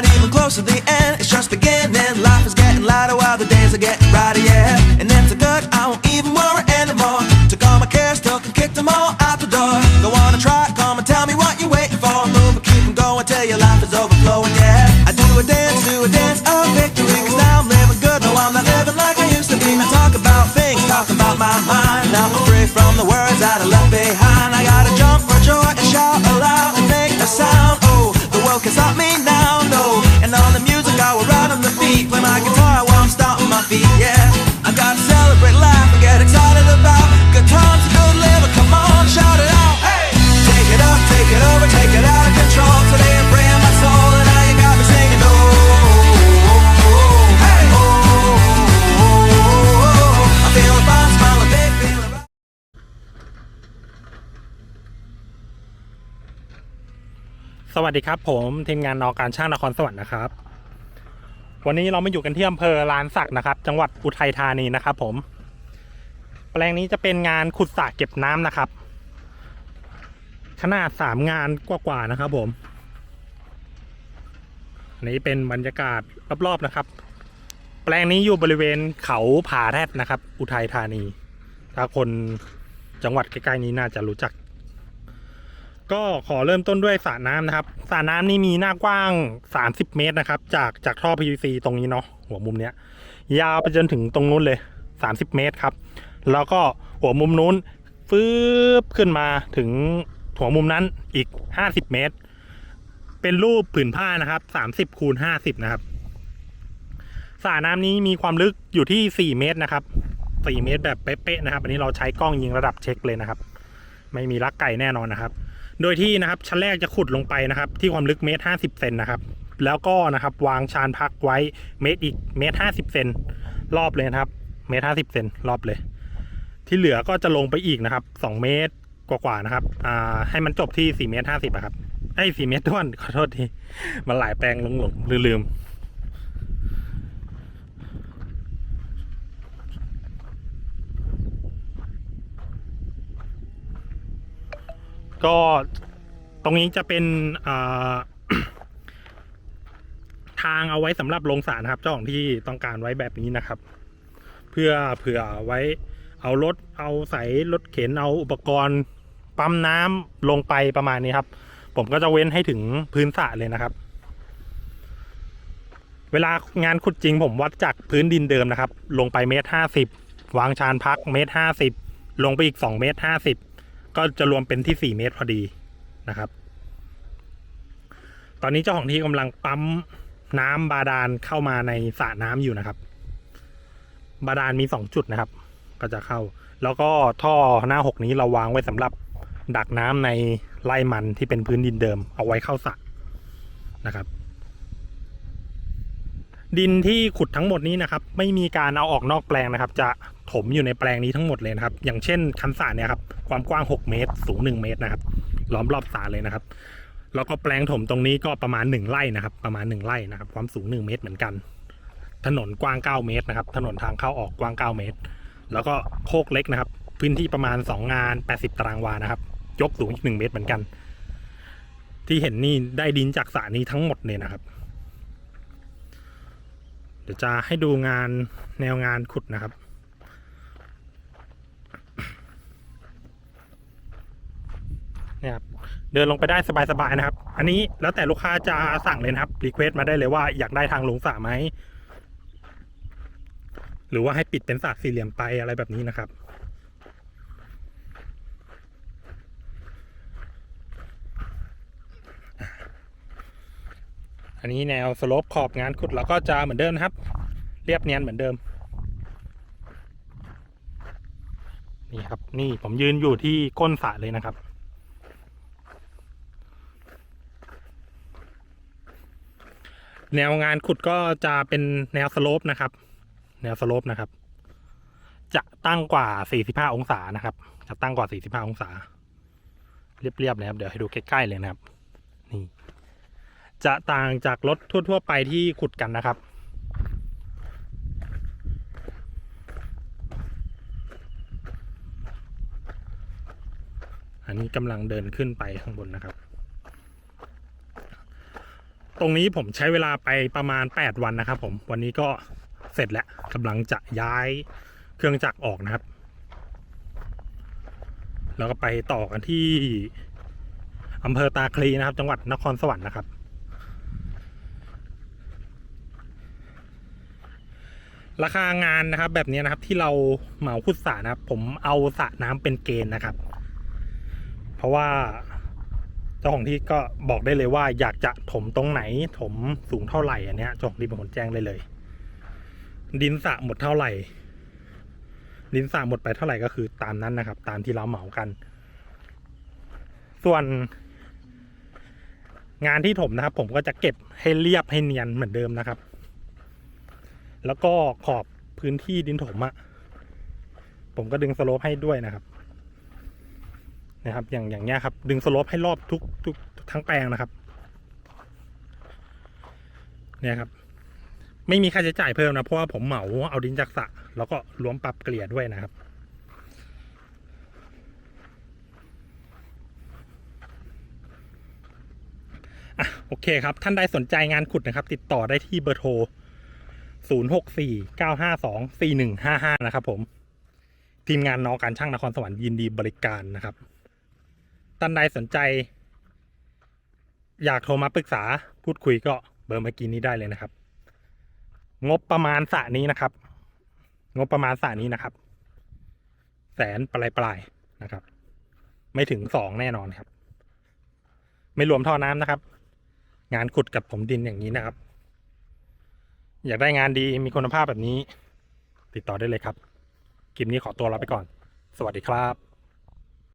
not even close to the end, it's just beginning. Life is getting lighter while the days are getting brighter, yeah. And it's a good, I won't even worry anymore. Took all my cares, took and kicked them all out the door. Go on and try, come and tell me what you're waiting for. Move and keep them going till your life is overflowing, yeah. I do a dance, do a dance of victory, cause now I'm living good, no, I'm not living like I used to be. I talk about things, talk about my mind. Now I'm free from the words that I left behind. I gotta jump for joy and shout aloud. สวัสดีครับ ผมทีมงานนอการช่างนครสวรรค์นะครับ วันนี้เรามาอยู่กันที่อำเภอลานสักนะครับ จังหวัดอุทัยธานีนะครับ ผม แปลงนี้จะเป็นงานขุดสระเก็บน้ำนะครับ ขนาดสามงานกว่าๆนะครับ ผมนนี้เป็นบรรยากาศรอบๆนะครับ แปลงนี้อยู่บริเวณเขาผาแรดนะครับ อุทัยธานี ถ้าคนจังหวัดใกล้ๆนี้น่าจะรู้จัก ก็ขอเริ่มต้นด้วยสระน้ำนะครับสระน้ำนี่มีหน้ากว้าง 30 เมตรนะครับ จากจากท่อ PVC ตรงนี้เนาะหัวมุมเนี้ย ยาวไปจนถึงตรงนู้นเลย 30 เมตรครับ แล้วก็หัวมุมนู้นฟืบขึ้นมาถึงหัวมุมนั้นอีก 50 เมตร เป็นรูปผืนผ้านะครับ30คูณ50 นะครับสระน้ำนี้มีความลึกอยู่ที่ 4 เมตรนะครับ 4 เมตรแบบเป๊ะๆนะครับ อันนี้เราใช้กล้องยิงระดับเช็คเลยนะครับ ไม่มีลักไก่แน่นอนนะครับ โดยที่นะครับชั้นแรกจะขุดลงไปนะครับ ที่ความลึกเมตรห้าสิบเซนนะครับ แล้วก็นะครับวางชานพักไว้เมตรอีกเมตรห้าสิบเซนรอบเลยนะครับ เมตรห้าสิบเซนรอบเลย ที่เหลือก็จะลงไปอีกนะครับสองเมตรกว่าๆนะครับอ่าให้มันจบที่สี่เมตรห้าสิบครับไอ้สี่เมตรท้วนขอโทษทีมันหลายแปลงหลงหลงลืมลื ก็ตรงนี้จะเป็นทางเอาไว้สำหรับลงสารนะครับ เจ้าของที่ต้องการไว้แบบนี้นะครับ เพื่อเผื่อไว้เอารถเอาใส่รถเข็นเอาอุปกรณ์ปั๊มน้ำลงไปประมาณนี้ครับ ผมก็จะเว้นให้ถึงพื้นสระเลยนะครับ เวลางานขุดจริงผมวัดจากพื้นดินเดิมนะครับ ลงไปเมตรห้าสิบวางชานพักเมตรห้าสิบลงไปอีกสองเมตรห้าสิบ ก็จะรวมเป็นที่สี่เมตรพอดีนะครับ ตอนนี้เจ้าของที่กำลังปั๊มน้ำบาดาลเข้ามาในสระน้ำอยู่นะครับ บาดาลมีสองจุดนะครับ ก็จะเข้า แล้วก็ท่อหน้าหกนี้เราวางไว้สำหรับดักน้ำในไร่มันที่เป็นพื้นดินเดิม เอาไว้เข้าสระนะครับ ดินที่ขุดทั้งหมดนี้นะครับ ไม่มีการเอาออกนอกแปลงนะครับ จะถมอยู่ในแปลงนี้ทั้งหมดเลยนะครับ อย่างเช่นคันสระเนี่ยครับความกว้าง 6 เมตร สูง 1 เมตรนะครับล้อมรอบสระเลยนะครับแล้วก็แปลงถมตรงนี้ก็ประมาณ 1ไร่นะครับ ประมาณ 1ไร่นะครับ ความสูง 1 เมตรเหมือนกัน ถนนกว้าง 9 เมตรนะครับ ถนนทางเข้าออกกว้าง 9 เมตร แล้วก็โคกเล็กนะครับ พื้นที่ประมาณ 2 งาน 80 ตารางวานะครับ ยกสูงอีก 1 เมตรเหมือนกัน ที่เห็นนี่ได้ดินจากสระนี้ทั้งหมดเลยนะครับ ดี๋ยวจะให้ดูงานแนวงานขุดนะครับ เนี่ยครับ เดินลงไปได้สบายๆนะครับ อันนี้แล้วแต่ลูกค้าจะสั่งเลยนะครับรีเควสต์มาได้เลยว่าอยากได้ทางลงสระไหมหรือว่าให้ปิดเป็นสระสี่เหลี่ยมไปอะไรแบบนี้นะครับอันนี้แนวสโลปขอบงานขุดเราก็จะเหมือนเดิมนะครับ เรียบเนียนเหมือนเดิม นี่ครับ นี่ผมยืนอยู่ที่ก้นสระเลยนะครับ แนวงานขุดก็จะเป็นแนวสโลปนะครับ แนวสโลปนะครับ จะตั้งกว่า 45 องศานะครับ จะตั้งกว่า 45 องศา เรียบๆเลยครับ เดี๋ยวให้ดูใกล้ๆเลยนะครับ นี่ จะต่างจากรถทั่ว ๆ ไปที่ขุดกันนะครับ อันนี้กำลังเดินขึ้นไปข้างบนนะครับ ตรงนี้ผมใช้เวลาไปประมาณ 8 วันนะครับ ผม วันนี้ก็เสร็จแล้วกำลังจะย้ายเครื่องจักรออกนะครับ แล้วก็ไปต่อกันที่อำเภอตาคลีนะครับ จังหวัดนครสวรรค์นะครับ ราคางานนะครับแบบนี้นะครับที่เราเหมาขุดสระนะครับ ผมเอาสระน้ำเป็นเกณฑ์นะครับ เพราะว่าเจ้าของที่ก็บอกได้เลยว่าอยากจะถมตรงไหนถมสูงเท่าไหร่อันเนี้ยเจ้าของที่เป็นคนแจ้งได้เลย ดินสระหมดเท่าไหร่ ดินสระหมดไปเท่าไหร่ก็คือตามนั้นนะครับ ตามที่เราเหมากัน ส่วน งานที่ถมนะครับ ผมก็จะเก็บให้เรียบให้เนียนเหมือนเดิมนะครับ แล้วก็ขอบพื้นที่ดินถมอะผมก็ดึงสโลปให้ด้วยนะครับ นะครับ อย่างอย่างเงี้ยครับ ดึงสโลปให้รอบทุกทุกทั้งแปลงนะครับ เนี่ยครับ ไม่มีค่าใช้จ่ายเพิ่มนะ เพราะว่าผมเหมาเอาดินจากสระแล้วก็รวมปรับเกลี่ยด้วยนะครับอะโอเคครับ ท่านใดสนใจงานขุดนะครับ ติดต่อได้ที่เบอร์โทร 0 6 4 9 5 2 4 1 5 5 นะครับผม ทีมงานนอการช่างนครสวรรค์ยินดีบริการนะครับ ท่านใดสนใจ อยากโทรมาปรึกษาพูดคุยก็เบอร์เมื่อกี้นี้ได้เลยนะครับ งบประมาณสระนี้นะครับ งบประมาณสระนี้นะครับ แสนปลายปลายๆนะครับ ไม่ถึงสองแน่นอนครับ ไม่รวมท่อน้ำนะครับ งานขุดกับผมดินอย่างนี้นะครับ อยากได้งานดีมีคุณภาพแบบนี้ ติดต่อได้เลยครับ คลิปนี้ขอตัวลาไปก่อน สวัสดีครับ